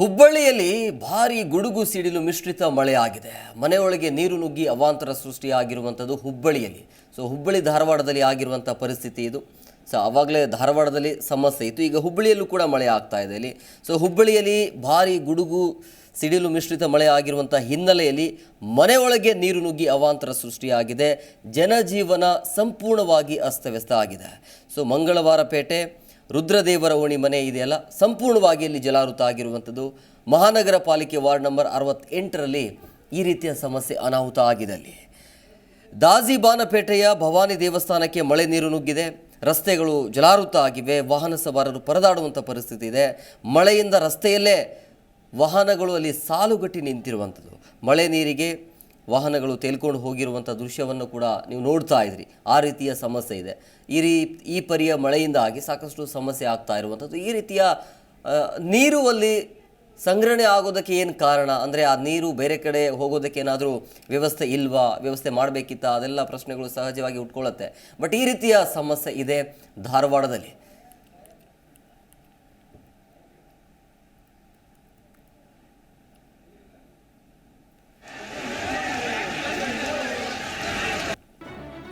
ಹುಬ್ಬಳ್ಳಿಯಲ್ಲಿ ಭಾರಿ ಗುಡುಗು ಸಿಡಿಲು ಮಿಶ್ರಿತ ಮಳೆ ಆಗಿದೆ. ಮನೆಯೊಳಗೆ ನೀರು ನುಗ್ಗಿ ಅವಾಂತರ ಸೃಷ್ಟಿಯಾಗಿರುವಂಥದ್ದು ಹುಬ್ಬಳ್ಳಿಯಲ್ಲಿ. ಸೊ ಹುಬ್ಬಳ್ಳಿ ಧಾರವಾಡದಲ್ಲಿ ಆಗಿರುವಂಥ ಪರಿಸ್ಥಿತಿ ಇದು. ಸೊ ಆವಾಗಲೇ ಧಾರವಾಡದಲ್ಲಿ ಸಮಸ್ಯೆ ಇತ್ತು. ಈಗ ಹುಬ್ಬಳ್ಳಿಯಲ್ಲೂ ಕೂಡ ಮಳೆ ಆಗ್ತಾ ಇದೆ ಇಲ್ಲಿ. ಸೊ ಹುಬ್ಬಳ್ಳಿಯಲ್ಲಿ ಭಾರಿ ಗುಡುಗು ಸಿಡಿಲು ಮಿಶ್ರಿತ ಮಳೆ ಆಗಿರುವಂಥ ಹಿನ್ನೆಲೆಯಲ್ಲಿ ಮನೆಯೊಳಗೆ ನೀರು ನುಗ್ಗಿ ಅವಾಂತರ ಸೃಷ್ಟಿಯಾಗಿದೆ. ಜನಜೀವನ ಸಂಪೂರ್ಣವಾಗಿ ಅಸ್ತವ್ಯಸ್ತ ಆಗಿದೆ. ಸೊ ಮಂಗಳವಾರ ಪೇಟೆ ರುದ್ರದೇವರ ಓಣಿ ಮನೆ ಇದೆಯಲ್ಲ? ಸಂಪೂರ್ಣವಾಗಿ ಇಲ್ಲಿ ಜಲಾವೃತ ಆಗಿರುವಂಥದ್ದು. ಮಹಾನಗರ ಪಾಲಿಕೆ ವಾರ್ಡ್ ನಂಬರ್ ಅರವತ್ತೆಂಟರಲ್ಲಿ ಈ ರೀತಿಯ ಸಮಸ್ಯೆ ಅನಾಹುತ ಆಗಿದೆ ಅಲ್ಲಿ. ದಾಜಿಬಾನಪೇಟೆಯ ಭವಾನಿ ದೇವಸ್ಥಾನಕ್ಕೆ ಮಳೆ ನೀರು ನುಗ್ಗಿದೆ. ರಸ್ತೆಗಳು ಜಲಾವೃತ ಆಗಿವೆ. ವಾಹನ ಸವಾರರು ಪರದಾಡುವಂಥ ಪರಿಸ್ಥಿತಿ ಇದೆ. ಮಳೆಯಿಂದ ರಸ್ತೆಯಲ್ಲೇ ವಾಹನಗಳು ಅಲ್ಲಿ ಸಾಲುಗಟ್ಟಿ ನಿಂತಿರುವಂಥದ್ದು. ಮಳೆ ನೀರಿಗೆ ವಾಹನಗಳು ತೇಲ್ಕೊಂಡು ಹೋಗಿರುವಂಥ ದೃಶ್ಯವನ್ನು ಕೂಡ ನೀವು ನೋಡ್ತಾ ಇದ್ರಿ. ಆ ರೀತಿಯ ಸಮಸ್ಯೆ ಇದೆ. ಈ ರೀ, ಈ ಪರಿಯ ಮಳೆಯಿಂದಾಗಿ ಸಾಕಷ್ಟು ಸಮಸ್ಯೆ ಆಗ್ತಾ ಇರುವಂಥದ್ದು. ಈ ರೀತಿಯ ನೀರು ಅಲ್ಲಿ ಸಂಗ್ರಹಣೆ ಆಗೋದಕ್ಕೆ ಏನು ಕಾರಣ? ಅಂದರೆ ಆ ನೀರು ಬೇರೆ ಕಡೆ ಹೋಗೋದಕ್ಕೆ ಏನಾದರೂ ವ್ಯವಸ್ಥೆ ಇಲ್ವಾ? ವ್ಯವಸ್ಥೆ ಮಾಡಬೇಕಿತ್ತ? ಅದೆಲ್ಲ ಪ್ರಶ್ನೆಗಳು ಸಹಜವಾಗಿ ಉಟ್ಕೊಳ್ಳುತ್ತೆ ಬಟ್ ಈ ರೀತಿಯ ಸಮಸ್ಯೆ ಇದೆ ಧಾರವಾಡದಲ್ಲಿ.